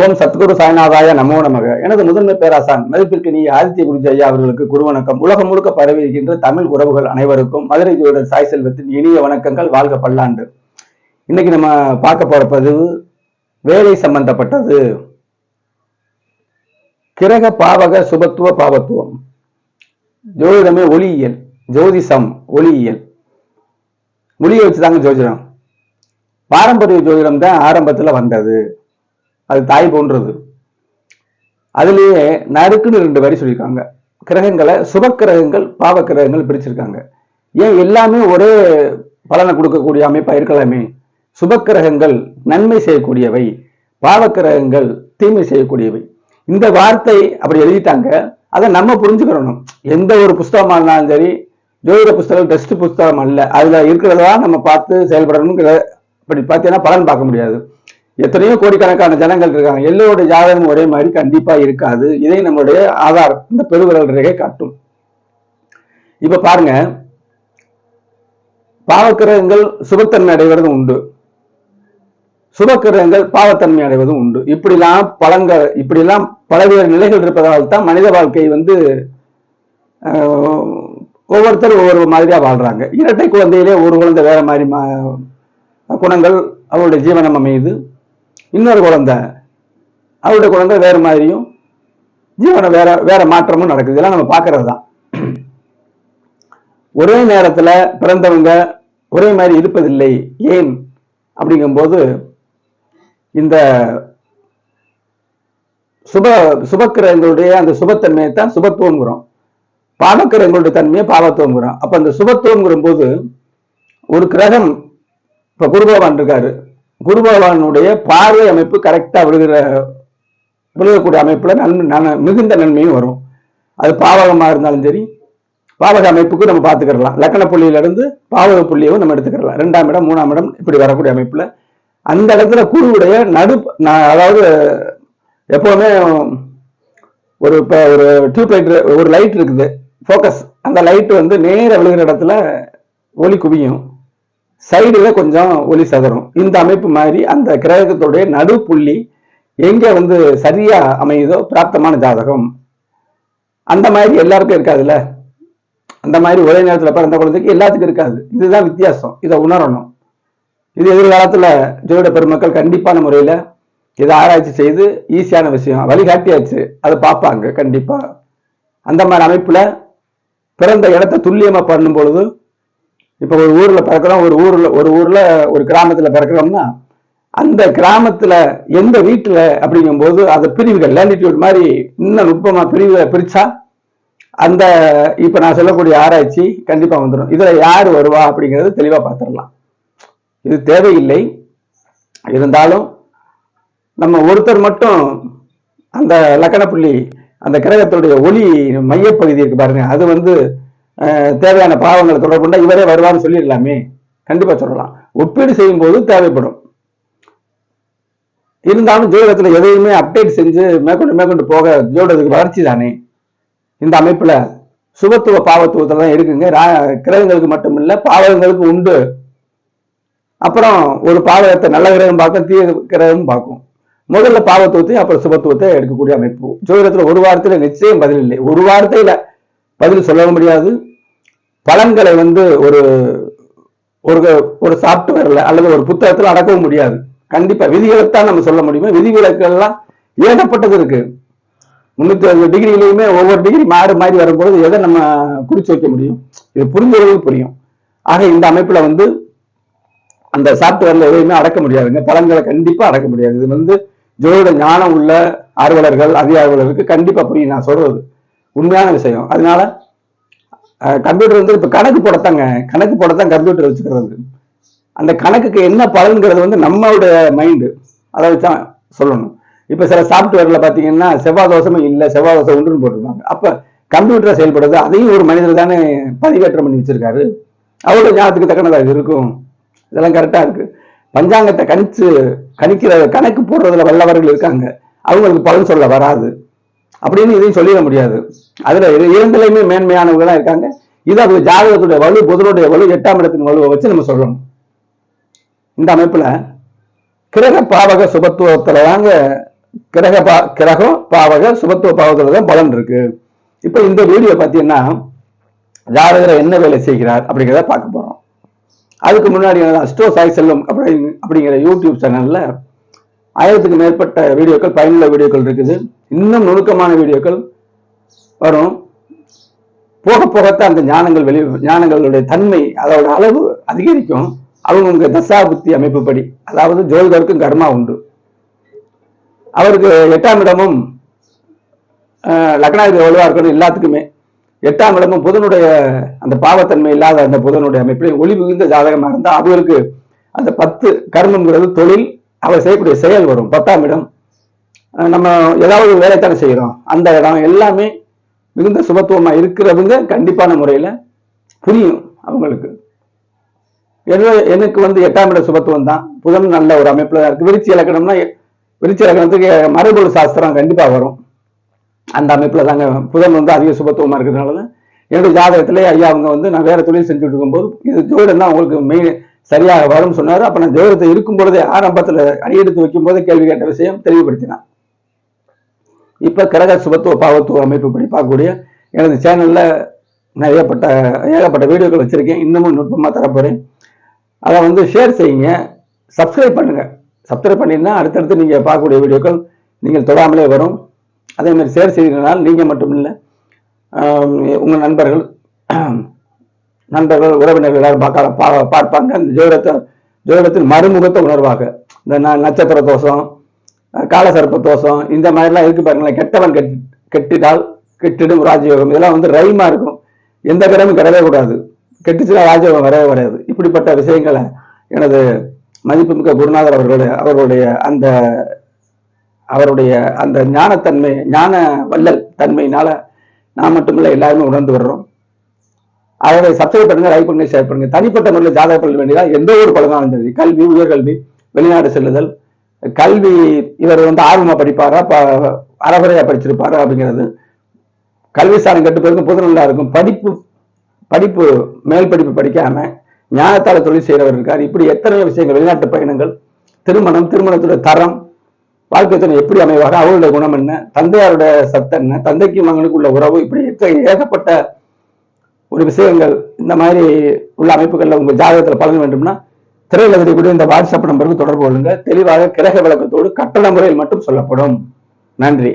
ஓம் சத்குரு சாய்நாதாய நமோ நமக. எனது முதன்மை பேராசான் மதிப்பிற்கு நீ ஆதித்ய குருஜி ஐயா அவர்களுக்கு குரு வணக்கம் உலகம் முழுக்க பரவி இருக்கின்ற தமிழ் உறவுகள் அனைவருக்கும் மதுரை ஜோடர் சாய் செல்வத்தின் இனிய வணக்கங்கள். வாழ்க பல்லாண்டு. இன்னைக்கு நம்ம பார்க்க போற பதிவு வேலை சம்பந்தப்பட்டது. கிரக பாவக சுபத்துவ பாவத்துவம். ஜோதிடமே ஒளியியல் ஜோதிசம் ஒளியியல். ஒளியை வச்சுதாங்க ஜோதிடம். பாரம்பரிய ஜோதிடம் தான் ஆரம்பத்துல வந்தது. அது தாய் போன்றது. அதுலயே நறுக்குன்னு ரெண்டு வரி சொல்லியிருக்காங்க. கிரகங்களை சுப கிரகங்கள் பாவ கிரகங்கள் பிரிச்சிருக்காங்க. ஏன் எல்லாமே ஒரே பலனை கொடுக்கக்கூடிய அமைப்பா இருக்கலாமே? சுப கிரகங்கள் நன்மை செய்யக்கூடியவை பாவ கிரகங்கள் தீமை செய்யக்கூடியவை. இந்த வார்த்தை அப்படி எழுதிட்டாங்க. அதை நம்ம புரிஞ்சுக்கிறணும் எந்த ஒரு புஸ்தகமா இருந்தாலும் சரி ஜோதிட புஸ்தகம் டெஸ்ட் புஸ்தகம் அல்ல. அதுல இருக்கிறதா நம்ம பார்த்து செயல்படணுங்கிற இப்படி பார்த்தீங்கன்னா பலன் பார்க்க முடியாது. எத்தனையோ கோடிக்கணக்கான ஜனங்கள் இருக்காங்க. எல்லோருடைய ஜாதகம் ஒரே மாதிரி கண்டிப்பா இருக்காது. இதை நம்மளுடைய ஆதார் இந்த பெருவிரல் ரேகை காட்டும். இப்ப பாருங்க. பாவக்கிரகங்கள் சுபத்தன்மை அடைவதும் உண்டு. சுபக்கிரகங்கள் பாவத்தன்மை அடைவதும் உண்டு. இப்படிலாம் பலங்கள் இப்படிலாம் பலவேறு நிலைகள் இருப்பதால் தான் மனித வாழ்க்கை வந்து ஆஹ், ஒவ்வொருத்தர் ஒவ்வொரு மாதிரியா வாழ்றாங்க. இரட்டை குழந்தையிலே ஒரு குழந்தை வேற மாதிரி மா- குணங்கள் அவருடைய ஜீவனம் அமையுது. இன்னொரு குழந்தை. அவருடைய குழந்தை வேற மாதிரியும் ஜீவனம் வேற வேற மாற்றமும் நடக்குது. இதெல்லாம் நம்ம பார்க்கறது தான் ஒரே நேரத்துல பிறந்தவங்க ஒரே மாதிரி இருப்பதில்லை. ஏன்? அப்படிங்கும்போது இந்த சுப சுபக்கிரகங்களுடைய அந்த சுபத்தன்மையை தான் சுபத்துவங்கிறோம் பாவக்கிரகங்களுடைய தன்மையை பாவத்துவங்கிறோம் அப்ப அந்த சுபத்துவங்கிற போது ஒரு கிரகம் இப்ப குரு பகவான் இருக்காரு. குரு பகவானுடைய பார்வை அமைப்பு கரெக்டாக விழுகிற விழுகக்கூடிய அமைப்பில் நன்மை மிகுந்த நன்மையும் வரும். அது பாவகமாக இருந்தாலும் சரி பாவக அமைப்புக்கு நம்ம பார்த்துக்கிடலாம். லக்கண புள்ளியிலிருந்து பாவக புள்ளியவும் நம்ம எடுத்துக்கிடலாம். ரெண்டாம் இடம் மூணாம் இடம் இப்படி வரக்கூடிய அமைப்பில். அந்த இடத்துல குருவுடைய நடு அதாவது எப்போவுமே ஒரு இப்போ ஒரு டியூப் லைட் ஒரு லைட் இருக்குது ஃபோக்கஸ் அந்த லைட் வந்து நேராக விழுகிற இடத்துல ஒளி குவியும். சைடில் கொஞ்சம் ஒளி சதுரம். இந்த அமைப்பு மாதிரி அந்த கிரகத்துடைய நடுப்புள்ளி எங்கே வந்து சரியாக அமையுதோ பிராப்தமான ஜாதகம். அந்த மாதிரி எல்லாருக்கும் இருக்காதுல்ல? அந்த மாதிரி ஒரே நேரத்தில் பிறந்த குழந்தைக்கு எல்லாத்துக்கும் இருக்காது. இதுதான் வித்தியாசம். இதை உணரணும். இது எதிர்காலத்தில் ஜோதிட பெருமக்கள் கண்டிப்பான முறையில் இதை ஆராய்ச்சி செய்து ஈஸியான விஷயம். வழிகாட்டியாச்சு. அதை பார்ப்பாங்க. கண்டிப்பாக அந்த மாதிரி அமைப்பில் பிறந்த இடத்த துல்லியமாக பண்ணும் பொழுது இப்போ ஒரு ஊரில் பிறக்கிறோம் ஒரு ஊரில் ஒரு ஊரில் ஒரு கிராமத்தில் பிறக்கிறோம்னா அந்த கிராமத்தில் எந்த வீட்டில் அப்படிங்கும்போது அந்த பிரிவுகள் லேண்டிடியூட் மாதிரி இன்னும் நுட்பமாக பிரிவுகளை பிரித்தா அந்த இப்போ நான் சொல்லக்கூடிய ஆராய்ச்சி கண்டிப்பாக வந்துடும் இதில் யார் வருவா அப்படிங்கிறது தெளிவாக பார்த்துடலாம் இது தேவையில்லை. இருந்தாலும் நம்ம ஒருத்தர் மட்டும் அந்த லக்கணப்புள்ளி அந்த கிரகத்துடைய ஒளி மையப்பகுதி இருக்கு பாருங்க. அது வந்து தேவையான பாவங்களை தொடர்பு கொண்டா இவரே வருவான்னு சொல்லிடலாமே. கண்டிப்பா சொல்லலாம். ஒப்பீடு செய்யும் போது தேவைப்படும். இருந்தாலும் ஜோதிடத்துல எதையுமே அப்டேட் செஞ்சு மேற்கொண்டு மேற்கொண்டு போக ஜோதிடத்துக்கு வளர்ச்சி தானே. இந்த அமைப்புல சுபத்துவ பாவத்துவத்துல தான் இருக்குங்க. ரா- கிரகங்களுக்கு மட்டும் இல்ல பாவகங்களுக்கு உண்டு. அப்புறம் ஒரு பாவகத்தை நல்ல கிரகம் பார்க்கும் தீய கிரகம் பார்க்கும். முதல்ல பாவத்துவத்தை அப்புறம் சுபத்துவத்தை எடுக்கக்கூடிய அமைப்பு. ஜோதிடத்துல ஒரு வாரத்துல நிச்சயம் பதில் இல்லை. ஒரு வாரத்தில் பதில் சொல்ல முடியாது. பலன்களை வந்து ஒரு ஒரு ஒரு சாப்ட்வேர்ல அல்லது ஒரு புத்தகத்துல அடக்கவும் முடியாது. கண்டிப்பா விதிகளைத்தான் நம்ம சொல்ல முடியுமே? விதிவிலக்கெல்லாம் ஏகப்பட்டது இருக்கு. முன்னூத்தி அறுபது டிகிரிலையுமே ஒவ்வொரு டிகிரி மாறு மாறி வரும்போது எதை நம்ம குறிச்சு வைக்க முடியும்? இது புரிஞ்சவர்களுக்கு புரியும். ஆக இந்த அமைப்புல வந்து அந்த சாப்ட்வேர்ல எதையுமே அடக்க முடியாதுங்க. பலன்களை கண்டிப்பா அடக்க முடியாது. இது வந்து ஜோதிட ஞானம் உள்ள ஆர்வலர்கள் அதிக ஆர்வலர்களுக்கு கண்டிப்பா புரியும் நான் சொல்றது. உண்மையான விஷயம். அதனால கம்ப்யூட்டர் வந்து இப்போ கணக்கு போடத்தாங்க. கணக்கு போடத்தான் கம்ப்யூட்டர் வச்சுக்கிறது. அந்த கணக்குக்கு என்ன பலன்கிறது வந்து நம்மளுடைய மைண்டு அதை வச்சுதான் சொல்லணும். இப்போ சில சாஃப்ட்வேரில் பார்த்தீங்கன்னா செவ்வாய் தோசமும் இல்லை செவ்வாய் தோசை உண்டுன்னு போட்டிருப்பாங்க அப்போ கம்ப்யூட்டரை செயல்படுது. அதையும் ஒரு மனிதர் தானே பதிவேற்றம் பண்ணி வச்சிருக்காரு. அவரோட ஞாபகத்துக்கு தக்கனதாக இருக்கும். இதெல்லாம் கரெக்டாக இருக்கு. பஞ்சாங்கத்தை கணிச்சு கணிக்கிற கணக்கு போடுறதுல வல்லவர்கள் இருக்காங்க. அவங்களுக்கு பலன் சொல்ல வராது. அப்படின்னு இதையும் சொல்லிட முடியாது. அதுல இரு- இரண்டுலையுமே மேன்மையானவங்க தான் இருக்காங்க. இது அது ஜாதகத்துடைய வலு புதனுடைய வலு எட்டாம் இடத்தின் வலுவை வச்சு நம்ம சொல்லணும். இந்த அமைப்புல கிரக பாவக சுபத்துவத்துல தாங்க கிரக பா கிரகம் பாவக சுபத்துவ பாவத்துல தான் பலன் இருக்கு. இப்ப இந்த வீடியோ பார்த்தீங்கன்னா ஜாதகர் என்ன வேலை செய்கிறார் அப்படிங்கிறத பார்க்க போறோம். அதுக்கு முன்னாடி அஸ்டோ சாய் செல்லும் அப்படி அப்படிங்கிற யூடியூப் சேனல்ல ஆயிரத்துக்கு மேற்பட்ட வீடியோக்கள் பயனுள்ள வீடியோக்கள் இருக்குது. இன்னும் நுணுக்கமான வீடியோக்கள் வரும். போக போகத்தான் அந்த ஞானங்கள் வெளி ஞானங்களுடைய தன்மை அதோட அளவு அதிகரிக்கும். அவங்க தசா புத்தி அமைப்புப்படி. அதாவது ஜோதிடருக்கும் கர்மா உண்டு. அவருக்கு எட்டாம் இடமும் லக்னாதிபதி வலுவா இருக்கணும் எல்லாத்துக்குமே. எட்டாம் இடமும் புதனுடைய அந்த பாவத்தன்மை இல்லாத அந்த புதனுடைய அமைப்பில் ஒளி மிகுந்த ஜாதகமாக இருந்தால் அவருக்கு அந்த பத்து கர்மங்கிறது தொழில் அவர் செய்யக்கூடிய செயல் வரும். பத்தாம் இடம். நம்ம ஏதாவது ஒரு வேலைத்தானே செய்கிறோம் அந்த இடம் எல்லாமே மிகுந்த சுபத்துவமாக இருக்கிறவங்க கண்டிப்பான முறையில் புரியும் அவங்களுக்கு. என்ன- எனக்கு வந்து எட்டாம் இட சுபத்துவம் தான். புதன் நல்ல ஒரு அமைப்பில் தான் இருக்குது விருச்சி இலக்கணம்னா விருச்சி இலக்கணத்துக்கு மரபொரு சாஸ்திரம் கண்டிப்பாக வரும். அந்த அமைப்பில் தாங்க புதன் வந்து அதிக சுபத்துவமாக இருக்கிறதுனால தான். என்னுடைய ஜாதகத்திலே ஐயா அவங்க வந்து நான் வேறு தொழில் செஞ்சுட்டு இருக்கும்போது இது ஜோதிடம் தான் அவங்களுக்கு மெயின் சரியாக வரும்னு சொன்னார். அப்ப நான் ஜோதிடத்தை இருக்கும் பொழுதே ஆரம்பத்துல அடியெடுத்து வைக்கும் போதே கேள்வி கேட்ட விஷயம் தெளிவுபடுத்தினான் இப்ப கிரக சுபத்துவ பாவத்துவ அமைப்பு படி பார்க்கக்கூடிய எனது சேனல்ல நான் ஏகப்பட்ட ஏகப்பட்ட வீடியோக்கள் வச்சிருக்கேன். இன்னமும் நுட்பமா தரப்போறேன். அதை வந்து ஷேர் செய்யுங்க. சப்ஸ்கிரைப் பண்ணுங்க. சப்ஸ்கிரைப் பண்ணினா அடுத்தடுத்து நீங்க பார்க்கக்கூடிய வீடியோக்கள் நீங்கள் தொடாமலே வரும். அதே மாதிரி ஷேர் செய்தனால் நீங்க மட்டும் இல்லை உங்கள் உங்க நண்பர்கள் நண்பர்கள் உறவினர்கள் எல்லாரும் பார்க்க பார்ப்பாங்க. அந்த ஜோதிடத்தை ஜோதிடத்தின் மறுமுகத்தை உணர்வாங்க. இந்த நட்சத்திர தோஷம் காலசர்ப்ப தோஷம் இந்த மாதிரிலாம் இருக்கு பாருங்களேன். கெட்டவன் கெட் கெட்டிடால் கெட்டிடும் ராஜயோகம். இதெல்லாம் வந்து ரைமா இருக்கும். எந்த கிரகமும் கிடவே கூடாது. கெட்டுச்சுனா ராஜயோகம் வரவே வராது. இப்படிப்பட்ட விஷயங்களை எனது மதிப்புமிக்க குருநாதர் அவர்களுடைய அவர்களுடைய அந்த அவருடைய அந்த ஞானத்தன்மை ஞான வல்லல் தன்மையினால நான் மட்டுமில்லை எல்லாருமே உணர்ந்து வர்றோம். அதை சப்ஸ்கிரைப் பண்ணுங்க லைக் பண்ணுங்க ஷேர் பண்ணுங்க. தனிப்பட்ட முறையில் ஜாதக பலன் வேண்டியதா? எந்த ஒரு பலனாலும் சரி கல்வி உயர்கல்வி வெளிநாடு செல்லுதல் கல்வி இவர் வந்து ஆர்வமா படிப்பாரா? ப- அறகுறையா படிச்சிருப்பாரா அப்படிங்கிறது. கல்வி ஸ்தானம் கட்டு போயிருக்கும் புதுநல்லா இருக்கும். படிப்பு படிப்பு மேல் படிப்பு படிக்காம ஞானத்தால தொழில் செய்கிறவர் இருக்கார். இப்படி எத்தனை விஷயங்கள் வெளிநாட்டு பயணங்கள் திருமணம் திருமணத்துடைய தரம் வாழ்க்கை துணை எப்படி அமைவாக அவருடைய குணம் என்ன? தந்தையாருடைய சத்தம் என்ன? தந்தைக்கு மகனுக்கு உள்ள உறவு இப்படி ஏகப்பட்ட ஒரு விஷயங்கள் இந்த மாதிரி உள்ள அமைப்புகளில் உங்கள் ஜாதகத்தில் பலன் வேண்டும்னா திரையில் தெரியக்கூடிய இந்த வாட்ஸ்அப் நம்பருக்கு தொடர்பு கொள்ளுங்கள் தெளிவாக கிரக விளக்கத்தோடு கட்டண முறையில் மட்டும் சொல்லப்படும். நன்றி.